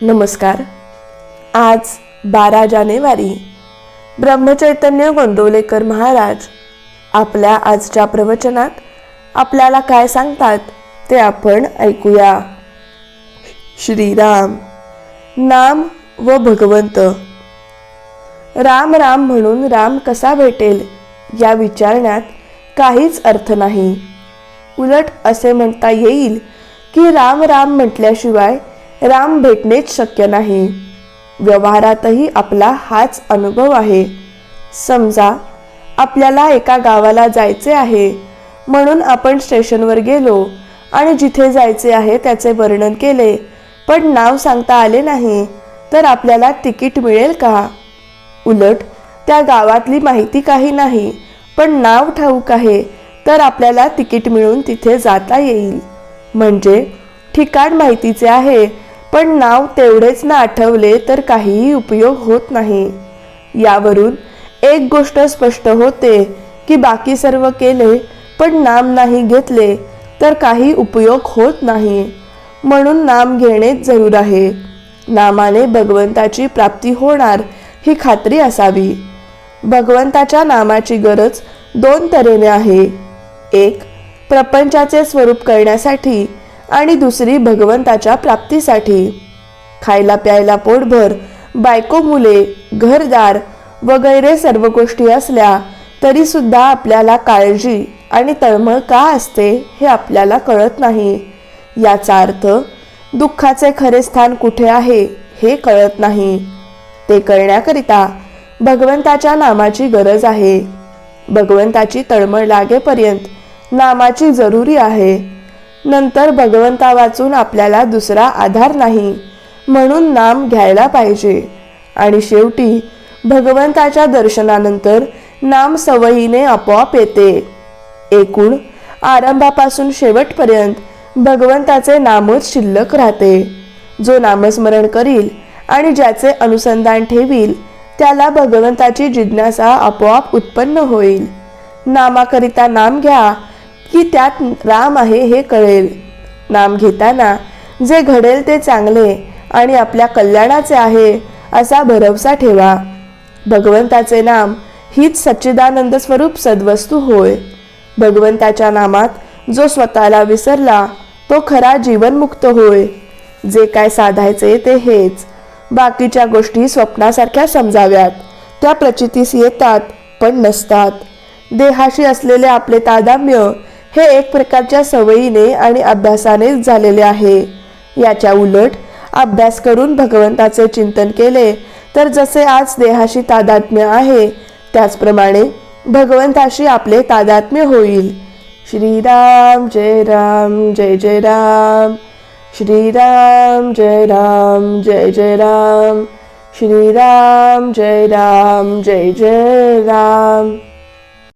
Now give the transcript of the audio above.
नमस्कार. आज बारा जानेवारी ब्रह्मचैतन्य गोंदवलेकर महाराज आपल्या आजच्या प्रवचनात आपल्याला काय सांगतात ते आपण ऐकूया. श्रीराम नाम व भगवंत. राम राम म्हणून राम कसा भेटेल या विचारण्यात काहीच अर्थ नाही. उलट असे म्हणता येईल की राम राम म्हटल्याशिवाय राम भेटणेच शक्य नाही. व्यवहारातही आपला हाच अनुभव आहे. समजा आपल्याला एका गावाला जायचे आहे म्हणून आपण स्टेशनवर गेलो आणि जिथे जायचे आहे त्याचे वर्णन केले पण नाव सांगता आले नाही तर आपल्याला तिकीट मिळेल का? उलट त्या गावातली माहिती काही नाही पण नाव ठाऊक आहे तर आपल्याला तिकीट मिळून तिथे जाता येईल. म्हणजे ठिकाण माहितीचे आहे पण नाव तेवढेच ना आठवले तर काहीही उपयोग होत नाही. यावरून एक गोष्ट स्पष्ट होते की बाकी सर्व केले पण नाम नाही घेतले तर काही उपयोग होत नाही. म्हणून नाम घेणेच जरूर आहे. नामाने भगवंताची प्राप्ती होणार ही खात्री असावी. भगवंताच्या नामाची गरज दोन तऱ्हेने आहे. एक प्रपंचाचे स्वरूप करण्यासाठी आणि दुसरी भगवंताच्या प्राप्तीसाठी. खायला प्यायला पोटभर बायको मुले घरदार वगैरे सर्व गोष्टी असल्या तरी सुद्धा आपल्याला काळजी आणि तळमळ का असते हे आपल्याला कळत नाही. याचा अर्थ दुःखाचे खरे स्थान कुठे आहे हे कळत नाही. ते करण्याकरिता भगवंताच्या नामाची गरज आहे. भगवंताची तळमळ लागेपर्यंत नामाची जरुरी आहे. नंतर भगवंता वाचून आपल्याला दुसरा आधार नाही म्हणून नाम घ्यायला पाहिजे. आणि शेवटी भगवंताच्या दर्शनानंतर नाम सवयीने आपोआप येते. एकूण आरंभापासून शेवटपर्यंत भगवंताचे नामच शिल्लक राहते. जो नामस्मरण करील आणि ज्याचे अनुसंधान ठेवील त्याला भगवंताची जिज्ञासा आपोआप उत्पन्न होईल. नामाकरिता नाम घ्या की त्यात राम आहे हे कळेल. नाम घेताना जे घडेल ते चांगले आणि आपल्या कल्याणाचे आहे असा भरवसा ठेवा. भगवंताचे नाम हीच सच्चिदानंद स्वरूप सद्वस्तू होय. भगवंताच्या नामात जो स्वतःला विसरला तो खरा जीवनमुक्त होय. जे काय साधायचे ते हेच. बाकीच्या गोष्टी स्वप्नासारख्या समजाव्यात. त्या प्रचितीस येतात पण नसतात. देहाशी असलेले आपले तादाम्य हे एक प्रकारच्या सवयीने आणि अभ्यासानेच झालेले आहे. याच्या उलट अभ्यास करून भगवंताचे चिंतन केले तर जसे आज देहाशी तादात्म्य आहे त्याचप्रमाणे भगवंताशी आपले तादात्म्य होईल. श्रीराम जय राम जय जय राम. श्रीराम जय राम जय जय राम. श्रीराम जय राम जय जय राम.